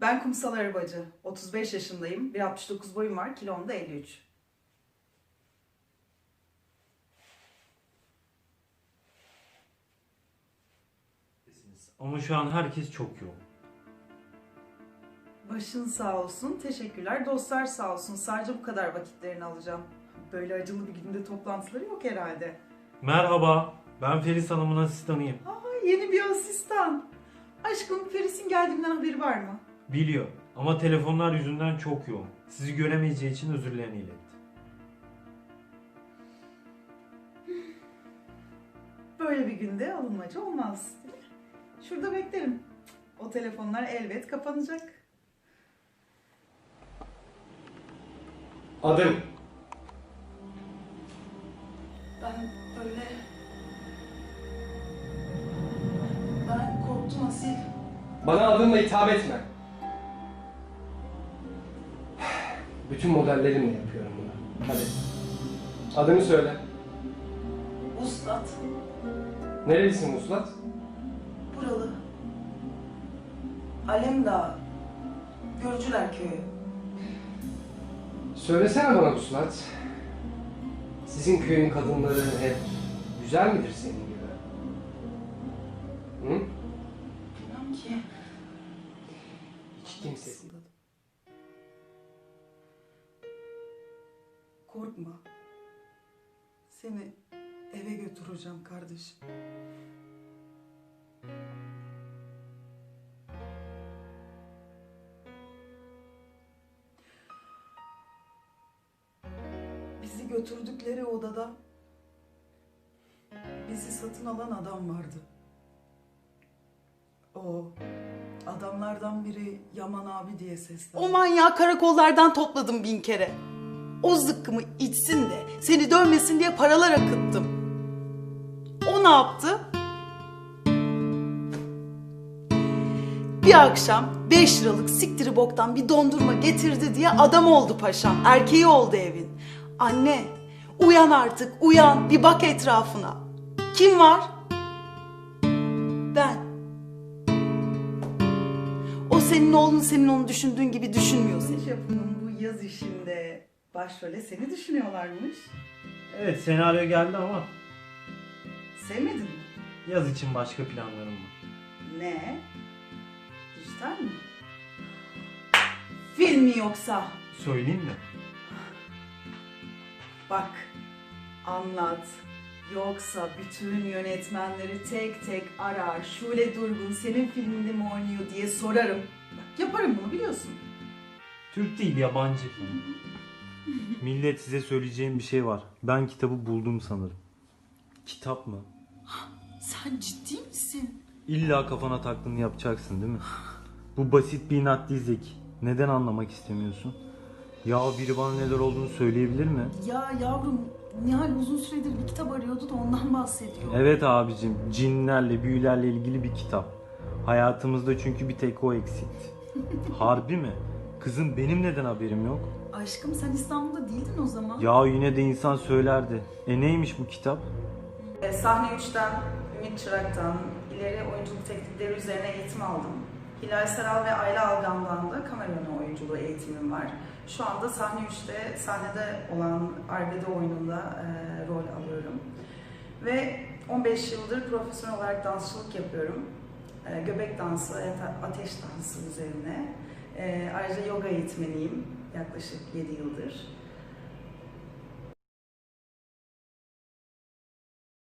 Ben kumsal arabacı. 35 yaşındayım. 1.69 boyum var. Kilom da 53. Ama şu an herkes çok yoğun. Başın sağ olsun. Teşekkürler. Dostlar sağ olsun. Sadece bu kadar vakitlerini alacağım. Böyle acılı bir günde toplantıları yok herhalde. Merhaba, ben Feris Hanım'ın asistanıyım. Aa, yeni bir asistan. Aşkım Feris'in geldiğinden haberi var mı? Biliyor ama telefonlar yüzünden çok yoğun. Sizi göremeyeceği için özürlerini iletti. Böyle bir günde alınmaca olmaz. değil mi? Şurada beklerim. O telefonlar elbet kapanacak. Adım. Ben böyle... Ben korktum Asil. Bana adımla hitap etme. Bütün modellerimle yapıyorum bunu. Hadi. Adını söyle. Uslat. Nerelisin Muslat? Buralı. Alemdağ. Görücüler köyü. Söylesene bana Muslat. Sizin köyün kadınları hep güzel midir senin gibi? Hı? Bilmem ki. Hiç kimse. Korkma. Seni eve götüreceğim kardeşim. Bizi götürdükleri odada bizi satın alan adam vardı. O adamlardan biri Yaman abi diye seslendi. O manyağı karakollardan topladım bin kere. O zıkkımı içsin de seni dövmesin diye paralar akıttım. O ne yaptı? Bir akşam 5 liralık siktiri boktan bir dondurma getirdi diye adam oldu paşam. Erkeği oldu evin. Anne uyan artık uyan bir bak etrafına. Kim var? Ben. O senin oğlun senin onu düşündüğün gibi düşünmüyor seni. Dizi yapımın bu yaz işinde başrole seni düşünüyorlarmış. Evet, senaryo geldi ama Sevmedin mi? yaz için başka planlarım var. Ne? Dijital mi? Film mi yoksa? Söyleyeyim mi? Bak, anlat. Yoksa bütün yönetmenleri tek tek arar. Şule Durgun senin filminde mi oynuyor diye sorarım. Bak, yaparım bunu biliyorsun. Türk değil, yabancı. Millet size söyleyeceğim bir şey var. Ben kitabı buldum sanırım. Kitap mı? Sen ciddi misin? İlla kafana taktığını yapacaksın değil mi? Bu basit bir inat değil Zeki. Neden anlamak istemiyorsun? Ya biri bana neler olduğunu söyleyebilir mi? Ya yavrum Nihal uzun süredir bir kitap arıyordu da ondan bahsediyor. Evet abicim, cinlerle, büyülerle ilgili bir kitap. Hayatımızda çünkü bir tek o eksikti. Harbi mi? Kızım benim neden haberim yok? Aşkım sen İstanbul'da değildin o zaman. Ya yine de insan söylerdi. E neymiş bu kitap? E, sahne 3'ten Ümit Çırak'tan ileri oyunculuk teknikleri üzerine eğitim aldım. Hilal Saral ve Ayla Algan'dan da kamera önü oyunculuğu eğitimim var. Şu anda sahne 3'te sahnede olan Arbede oyununda e, rol alıyorum. Ve 15 yıldır profesyonel olarak dansçılık yapıyorum. E, göbek dansı, ate- ateş dansı üzerine. E, ayrıca yoga eğitmeniyim yaklaşık 7 yıldır.